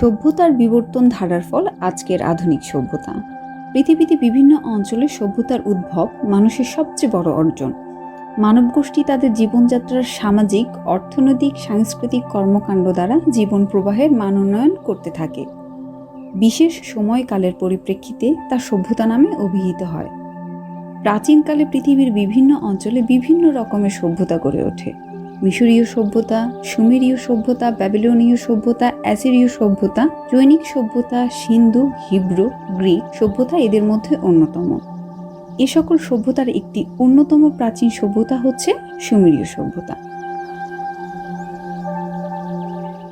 সভ্যতার বিবর্তন ধারার ফল আজকের আধুনিক সভ্যতা। পৃথিবীতে বিভিন্ন অঞ্চলে সভ্যতার উদ্ভব মানুষের সবচেয়ে বড় অর্জন। মানবগোষ্ঠী তাদের জীবনযাত্রার সামাজিক, অর্থনৈতিক, সাংস্কৃতিক কর্মকাণ্ড দ্বারা জীবন প্রবাহের মান উন্নয়ন করতে থাকে। বিশেষ সময়কালের পরিপ্রেক্ষিতে তা সভ্যতা নামে অভিহিত হয়। প্রাচীনকালে পৃথিবীর বিভিন্ন অঞ্চলে বিভিন্ন রকমের সভ্যতা গড়ে ওঠে। মিশরীয় সভ্যতা, সুমেরীয় সভ্যতা, ব্যাবিলনীয় সভ্যতা, অ্যাসিরীয় সভ্যতা, জৈনিক সভ্যতা, সিন্ধু, হিব্রু, গ্রিক সভ্যতা এদের মধ্যে অন্যতম। এ সকল সভ্যতার একটি অন্যতম প্রাচীন সভ্যতা হচ্ছে সুমেরীয় সভ্যতা।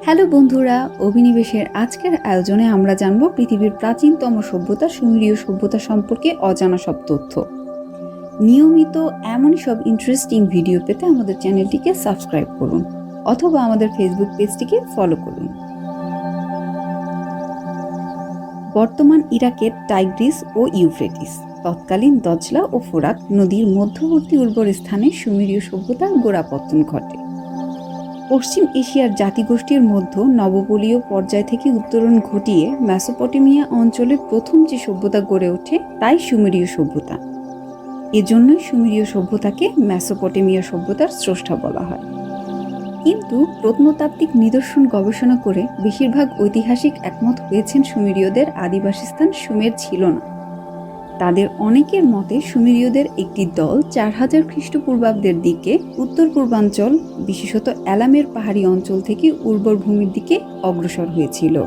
হ্যালো বন্ধুরা, অভিনিবেশের আজকের আয়োজনে আমরা জানব পৃথিবীর প্রাচীনতম সভ্যতা সুমেরীয় সভ্যতা সম্পর্কে অজানা সব তথ্য। নিয়মিত এমনই সব ইন্টারেস্টিং ভিডিও পেতে আমাদের চ্যানেলটিকে সাবস্ক্রাইব করুন অথবা আমাদের ফেসবুক পেজটিকে ফলো করুন। বর্তমান ইরাকের টাইগ্রিস ও ইউফ্রেটিস, তৎকালীন দজলা ও ফোরাত নদীর মধ্যবর্তী উর্বর স্থানে সুমেরীয় সভ্যতার গোড়াপত্তন ঘটে। পশ্চিম এশিয়ার জাতিগোষ্ঠীর মধ্য নবপলীয় পর্যায় থেকে উত্তরণ ঘটিয়ে মেসোপটেমিয়া অঞ্চলে প্রথম যে সভ্যতা গড়ে ওঠে, তাই সুমেরীয় সভ্যতা। এজন্যই সুমেরীয় সভ্যতাকে মেসোপটেমিয়া সভ্যতার স্রষ্টা বলা হয়। কিন্তু প্রত্নতাত্ত্বিক নিদর্শন গবেষণা করে বেশিরভাগ ঐতিহাসিক একমত হয়েছেন সুমেরীয়দের আদিবাসীস্থান সুমের ছিল না। তাদের অনেকের মতে সুমেরীয়দের একটি দল চার হাজার খ্রিস্টপূর্বাব্দের দিকে উত্তর পূর্বাঞ্চল, বিশেষত অ্যালামের পাহাড়ি অঞ্চল থেকে উর্বর ভূমির দিকে অগ্রসর হয়েছিল।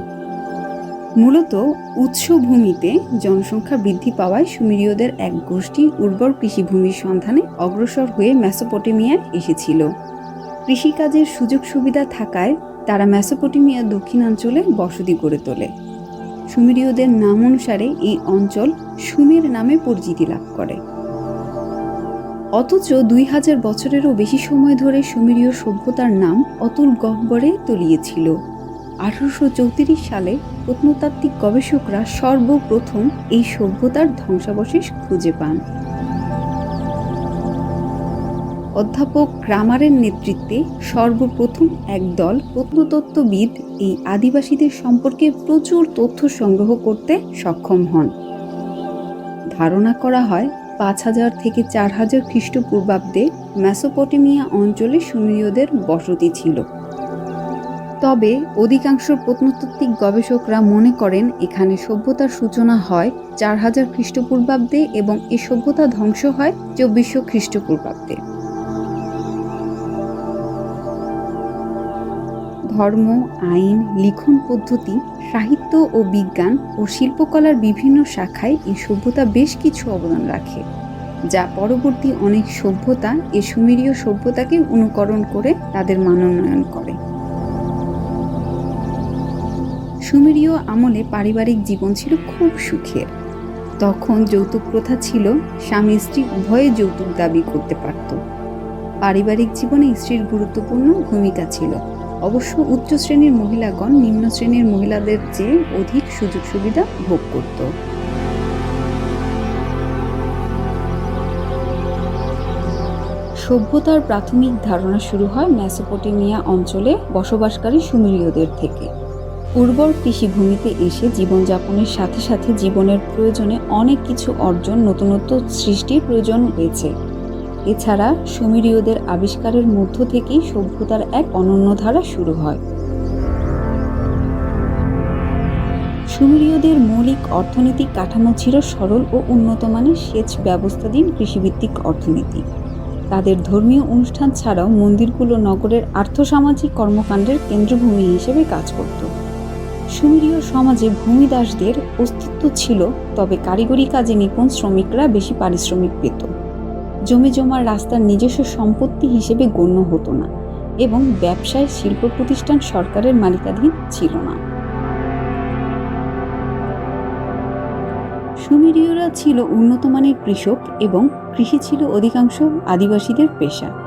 মূলত উৎসভূমিতে জনসংখ্যা বৃদ্ধি পাওয়ায় সুমেরীয়দের এক গোষ্ঠী উর্বর কৃষিভূমির সন্ধানে অগ্রসর হয়ে মেসোপটেমিয়ায় এসেছিল। কৃষিকাজের সুযোগ সুবিধা থাকায় তারা মেসোপটেমিয়ার দক্ষিণাঞ্চলে বসতি গড়ে তোলে। সুমেরীয়দের নাম অনুসারে এই অঞ্চল সুমের নামে পরিচিতি লাভ করে। অথচ দুই হাজার বছরেরও বেশি সময় ধরে সুমেরীয় সভ্যতার নাম অতুল গহ্বরে তলিয়েছিল। আঠারোশো চৌত্রিশ সালে প্রত্নতাত্ত্বিক গবেষকরা সর্বপ্রথম এই সভ্যতার ধ্বংসাবশেষ খুঁজে পান। অধ্যাপক ক্রামারের নেতৃত্বে সর্বপ্রথম একদল প্রত্নতত্ত্ববিদ এই আদিবাসীদের সম্পর্কে প্রচুর তথ্য সংগ্রহ করতে সক্ষম হন। ধারণা করা হয়, পাঁচ হাজার থেকে চার হাজার খ্রিস্টপূর্বাব্দে মেসোপটেমিয়া অঞ্চলে সুমেরীয়দের বসতি ছিল। তবে অধিকাংশ প্রত্নতাত্ত্বিক গবেষকরা মনে করেন এখানে সভ্যতার সূচনা হয় চার হাজার খ্রিস্টপূর্বাব্দে এবং এ সভ্যতা ধ্বংস হয় চব্বিশশো খ্রিস্টপূর্বাব্দে। ধর্ম, আইন, লিখন পদ্ধতি, সাহিত্য ও বিজ্ঞান ও শিল্পকলার বিভিন্ন শাখায় এই সভ্যতা বেশ কিছু অবদান রাখে, যা পরবর্তী অনেক সভ্যতা এ সুমেরীয় সভ্যতাকে অনুকরণ করে তাদের মানোন্নয়ন করে। সুমেরীয় আমলে পারিবারিক জীবন ছিল খুব সুখের। তখন যৌতুক প্রথা ছিল, স্বামী স্ত্রী উভয়ে যৌতুক দাবি করতে পারত। পারিবারিক জীবনে স্ত্রীর গুরুত্বপূর্ণ ভূমিকা ছিল। অবশ্য উচ্চ শ্রেণির মহিলাগণ নিম্ন শ্রেণির মহিলাদের চেয়ে অধিক সুযোগ সুবিধা ভোগ করত। সভ্যতার প্রাথমিক ধারণা শুরু হয় মেসোপটেমিয়া অঞ্চলে বসবাসকারী সুমেরীয়দের থেকে। উর্বর কৃষিভূমিতে এসে জীবনযাপনের সাথে সাথে জীবনের প্রয়োজনে অনেক কিছু অর্জন, নতুনত্ব সৃষ্টির প্রয়োজন হয়েছে এছাড়া সুমিরীয়দের আবিষ্কারের মধ্য থেকেই সভ্যতার এক অনন্য ধারা শুরু হয়। সুমিরীয়দের মৌলিক অর্থনৈতিক কাঠামো ছিল সরল ও উন্নত মানের সেচ ব্যবস্থাধীন কৃষিভিত্তিক অর্থনীতি। তাদের ধর্মীয় অনুষ্ঠান ছাড়াও মন্দিরগুলো নগরের আর্থসামাজিক কর্মকাণ্ডের কেন্দ্রভূমি হিসেবে কাজ করত। সুমেরীয় সমাজে ভূমিদাসদের অস্তিত্ব ছিল, তবে কারিগরি কাজে নিপুণ শ্রমিকরা বেশি পারিশ্রমিক পেত। জমি জমার রাস্তার নিজস্ব সম্পত্তি হিসেবে গণ্য হতো না এবং ব্যবসায় শিল্প প্রতিষ্ঠান সরকারের মালিকাধীন ছিল না। সুমেরীয়রা ছিল উন্নতমানের কৃষক এবং কৃষি ছিল অধিকাংশ আদিবাসীদের পেশা।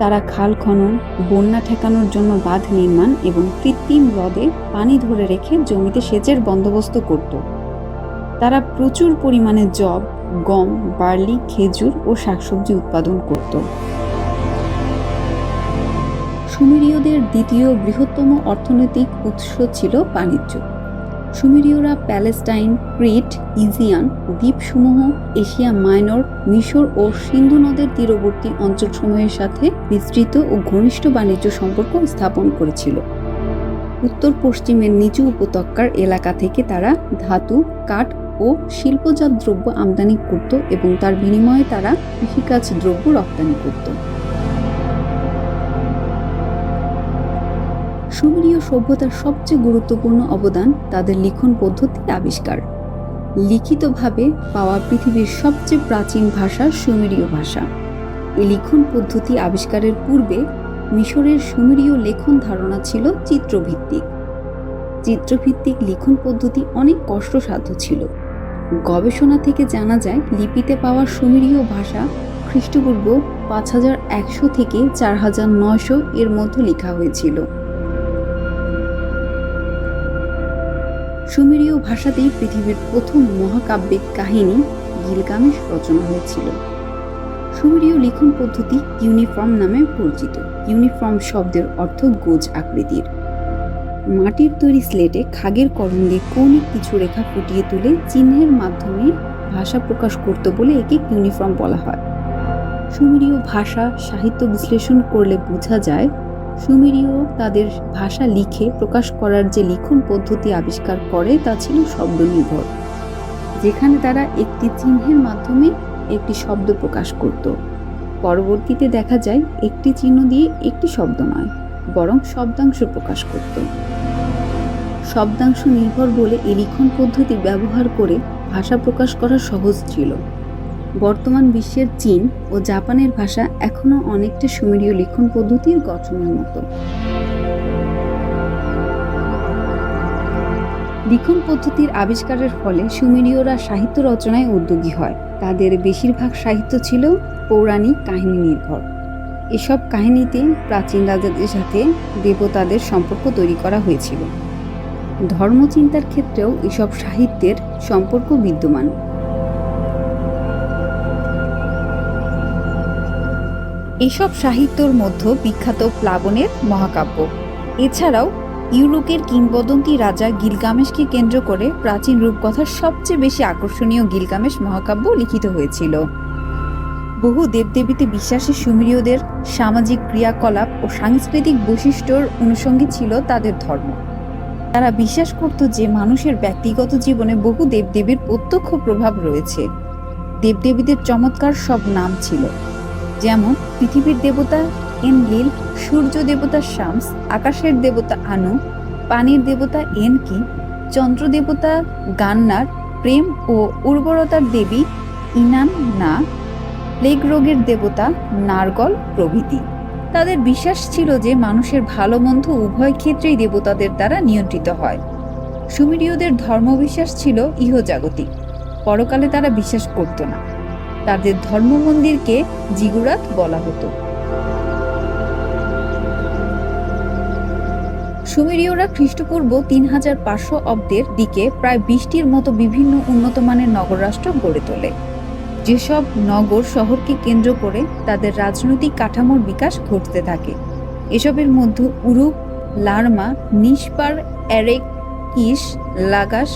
তারা খাল খনন, বন্যা ঠেকানোর জন্য বাঁধ নির্মাণ এবং কৃত্রিম হ্রদে পানি ধরে রেখে জমিতে সেচের বন্দোবস্ত করত। তারা প্রচুর পরিমাণে জব গম, বার্লি, খেজুর ও শাকসবজি উৎপাদন করত। সুমেরীয়দের দ্বিতীয় বৃহত্তম অর্থনৈতিক উৎস ছিল বাণিজ্য। সুমেরীয়রা, প্যালেস্টাইন, ক্রিট, ইজিয়ান, দ্বীপসমূহ, এশিয়া মাইনর, মিশর ও সিন্ধু নদের তীরবর্তী অঞ্চলসমূহের সাথে বিস্তৃত ও ঘনিষ্ঠ বাণিজ্য সম্পর্ক স্থাপন করেছিল। উত্তর পশ্চিমের নিচু উপত্যকার এলাকা থেকে তারা ধাতু, কাঠ ও শিল্পজাত দ্রব্য আমদানি করত এবং তার বিনিময়ে তারা কৃষিকাজ দ্রব্য রপ্তানি করত। সুমেরীয় সভ্যতার সবচেয়ে গুরুত্বপূর্ণ অবদান তাদের লিখন পদ্ধতির আবিষ্কার। লিখিতভাবে পাওয়া পৃথিবীর সবচেয়ে প্রাচীন ভাষা সুমেরীয় ভাষা। এই লিখন পদ্ধতি আবিষ্কারের পূর্বে মিশরের সুমেরীয় লেখন ধারণা ছিল চিত্রভিত্তিক। চিত্রভিত্তিক লিখন পদ্ধতি অনেক কষ্টসাধ্য ছিল। গবেষণা থেকে জানা যায়, লিপিতে পাওয়া সুমেরীয় ভাষা খ্রিস্টপূর্ব পাঁচ হাজার একশো থেকে চার হাজার নয়শো এর মধ্যে লেখা হয়েছিল। সুমেরীয় ভাষাতেই পৃথিবীর প্রথম মহাকাব্যিক কাহিনী গিলগামেশ রচনা হয়েছিল। সুমেরীয় লিখন পদ্ধতি ইউনিফর্ম নামে পরিচিত। ইউনিফর্ম শব্দের অর্থ গোজ আকৃতির। মাটির তৈরি স্লেটে খাগের কলম দিয়ে কৌণিক কিছু রেখা ফুটিয়ে তুলে চিহ্নের মাধ্যমে ভাষা প্রকাশ করত বলে একে ইউনিফর্ম বলা হয়। সুমেরীয় ভাষা সাহিত্য বিশ্লেষণ করলে বোঝা যায় সুমেরীয় তাদের ভাষা লিখে প্রকাশ করার যে লিখন পদ্ধতি আবিষ্কার করে, তা ছিল শব্দ নির্ভর যেখানে তারা একটি চিহ্নের মাধ্যমে একটি শব্দ প্রকাশ করত। পরবর্তীতে দেখা যায়, একটি চিহ্ন দিয়ে একটি শব্দ নয়, বরং শব্দাংশ প্রকাশ করত। শব্দাংশ নির্ভর বলে এই লিখন পদ্ধতি ব্যবহার করে ভাষা প্রকাশ করা সহজ ছিল। বর্তমান বিশ্বের চীন ও জাপানের ভাষা এখনও অনেকটা সুমেরীয় লিখন পদ্ধতির গঠনের মতো। লিখন পদ্ধতির আবিষ্কারের ফলে সুমেরীয়রা সাহিত্য রচনায় উদ্যোগী হয়। তাদের বেশিরভাগ সাহিত্য ছিল পৌরাণিক কাহিনী নির্ভর। এসব কাহিনীতে প্রাচীন রাজাদের সাথে দেবতাদের সম্পর্ক তৈরি করা হয়েছিল। ধর্মচিন্তার ক্ষেত্রেও এসব সাহিত্যের সম্পর্ক বিদ্যমান। এসব সাহিত্যর মধ্যে বিখ্যাত প্লাবনের মহাকাব্য। এছাড়াও ইউরোপের কিংবদন্তি রাজা গিলগামেশকে কেন্দ্র করে প্রাচীন রূপকথার সবচেয়ে বেশি আকর্ষণীয় গিলগামেশ মহাকাব্য লিখিত হয়েছিল। বহু দেবদেবীতে বিশ্বাসী সুমেরীয়দের সামাজিক ক্রিয়াকলাপ ও সাংস্কৃতিক বৈশিষ্ট্যর অনুষঙ্গী ছিল তাদের ধর্ম। তারা বিশ্বাস করত যে মানুষের ব্যক্তিগত জীবনে বহু দেবদেবীর প্রত্যক্ষ প্রভাব রয়েছে। দেবদেবীদের চমৎকার সব নাম ছিল। যেমন পৃথিবীর দেবতা এনলিল, সূর্য দেবতা শামস, আকাশের দেবতা আনু, পানির দেবতা এনকি, চন্দ্র দেবতা গান্নার, প্রেম ও উর্বরতার দেবী ইনান না, প্লেগ রোগের দেবতা নারগল প্রভৃতি। তাদের বিশ্বাস ছিল যে মানুষের ভালো মন্দ উভয় ক্ষেত্রেই দেবতাদের দ্বারা নিয়ন্ত্রিত হয়। সুমেরীয়দের ধর্মবিশ্বাস ছিল ইহজাগতিক। পরকালে তারা বিশ্বাস করত না। তাদের ধর্ম মন্দিরকে জিগুরাত বলা হতো। সুমেরীয়রা খ্রিস্টপূর্ব তিন হাজার পাঁচশো অব্দের দিকে প্রায় বিশটির মতো বিভিন্ন উন্নত মানের নগররাষ্ট্র গড়ে তোলে। যেসব নগর শহরকে কেন্দ্র করে তাদের রাজনৈতিক কাঠামোর বিকাশ ঘটতে থাকে। এসবের মধ্যে উরুক, লার্মা নিষ্পার অ্যারেক, কিস, লাগাস,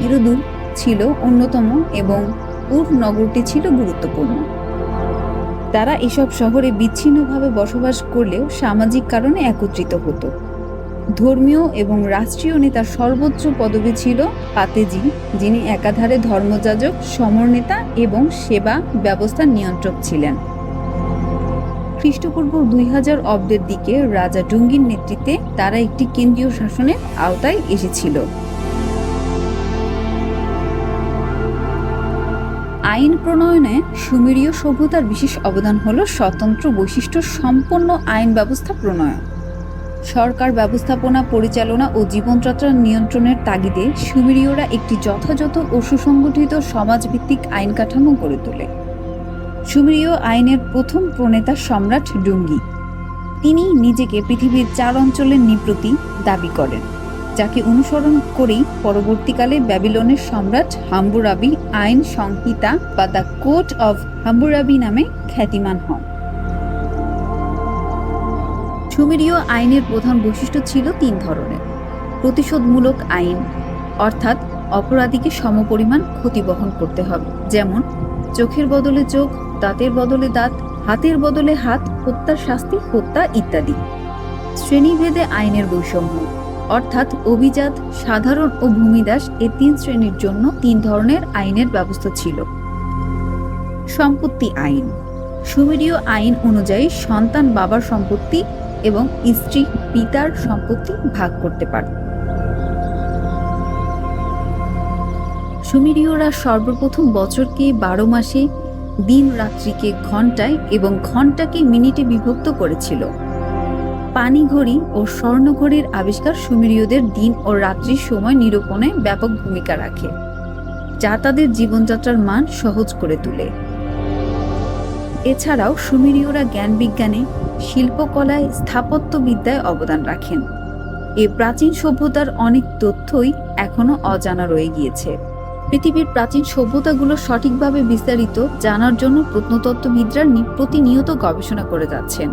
ইরুদুল ছিল অন্যতম এবং উর নগরটি ছিল গুরুত্বপূর্ণ। তারা এসব শহরে বিচ্ছিন্নভাবে বসবাস করলেও সামাজিক কারণে একত্রিত হতো। ধর্মীয় এবং রাষ্ট্রীয় নেতার সর্বোচ্চ পদবি ছিল পাতেজি, যিনি একাধারে ধর্মযাজক, সমরনেতা এবং সেবা ব্যবস্থা নিয়ন্ত্রক ছিলেন। খ্রিস্টপূর্ব দুই হাজার অব্দের দিকে রাজা ডুঙ্গির নেতৃত্বে তারা একটি কেন্দ্রীয় শাসনের আওতায় এসেছিল। আইন প্রণয়নে সুমেরীয় সভ্যতার বিশেষ অবদান হল স্বতন্ত্র বৈশিষ্ট্য সম্পন্ন আইন ব্যবস্থা প্রণয়ন। সরকার ব্যবস্থাপনা, পরিচালনা ও জীবনযাত্রা নিয়ন্ত্রণের তাগিদে সুমেরীয়রা একটি যথাযথ ও সুসংগঠিত সমাজভিত্তিক আইন কাঠামো গড়ে তোলে। সুমেরীয় আইনের প্রথম প্রণেতা সম্রাট ডুঙ্গি। তিনি নিজেকে পৃথিবীর চার অঞ্চলের নিপ্রতি দাবি করেন। যাকে অনুসরণ করেই পরবর্তীকালে ব্যাবিলনের সম্রাট হাম্বুরাবি আইন সংহিতা বা দ্য কোর্ট অব হাম্বুরাবি নামে খ্যাতিমান হন। সুমেরীয় আইনের প্রধান বৈশিষ্ট্য ছিল তিন ধরনের। প্রতিশোধমূলক আইন, অর্থাৎ অপরাধীকে সমপরিমাণ ক্ষতি বহন করতে হবে, যেমন চোখের বদলে চোখ, দাঁতের বদলে দাঁত, হাতের বদলে হাত, হত্যার শাস্তি, হত্যা ইত্যাদি। শ্রেণীভেদে আইনের বৈষম্য। অর্থাৎ অভিজাত, সাধারণ ও ভূমিদাস এ তিন শ্রেণির জন্য তিন ধরনের আইনের ব্যবস্থা ছিল। সম্পত্তি আইন। সুমেরীয় আইন অনুযায়ী সন্তান বাবার সম্পত্তি এবং স্ত্রী পিতার সম্পত্তি ভাগ করতে পারে। সুমেরীয়রা সর্বপ্রথম বছরকে বারো মাসে দিন রাত্রিকে ঘন্টায় এবং ঘন্টাকে মিনিটে বিভক্ত করেছিল। পানি ঘড়ি ও স্বর্ণঘড়ির আবিষ্কার সুমেরীয়দের দিন ও রাত্রির সময় নিরূপণে ব্যাপক ভূমিকা রাখে, যা তাদের জীবনযাত্রার মান সহজ করে তোলে। এছাড়াও সুমেরীয়রা জ্ঞান বিজ্ঞানে, শিল্পকলায় স্থাপত্যবিদ্যায় অবদান রাখেন। এ প্রাচীন সভ্যতার অনেক তথ্যই এখনও অজানা রয়ে গিয়েছে। পৃথিবীর প্রাচীন সভ্যতাগুলো সঠিকভাবে বিস্তারিত জানার জন্য প্রত্নতত্ত্ববিদরা প্রতিনিয়ত গবেষণা করে যাচ্ছেন।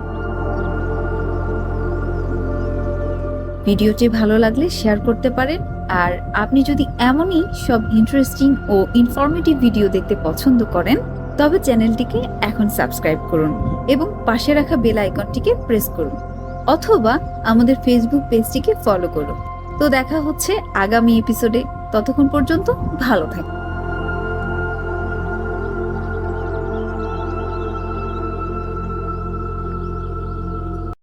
ভিডিওটি ভালো লাগলে শেয়ার করতে পারেন। আর আপনি যদি এমনই সব ইন্টারেস্টিং ও ইনফরমেটিভ ভিডিও দেখতে পছন্দ করেন, তবে চ্যানেলটিকে এখন সাবস্ক্রাইব করুন এবং পাশে রাখা বেল আইকনটিকে প্রেস করুন অথবা আমাদের ফেসবুক পেজটিকে ফলো করুন। তো দেখা হচ্ছে আগামী এপিসোডে ততক্ষণ পর্যন্ত ভালো থাকুন।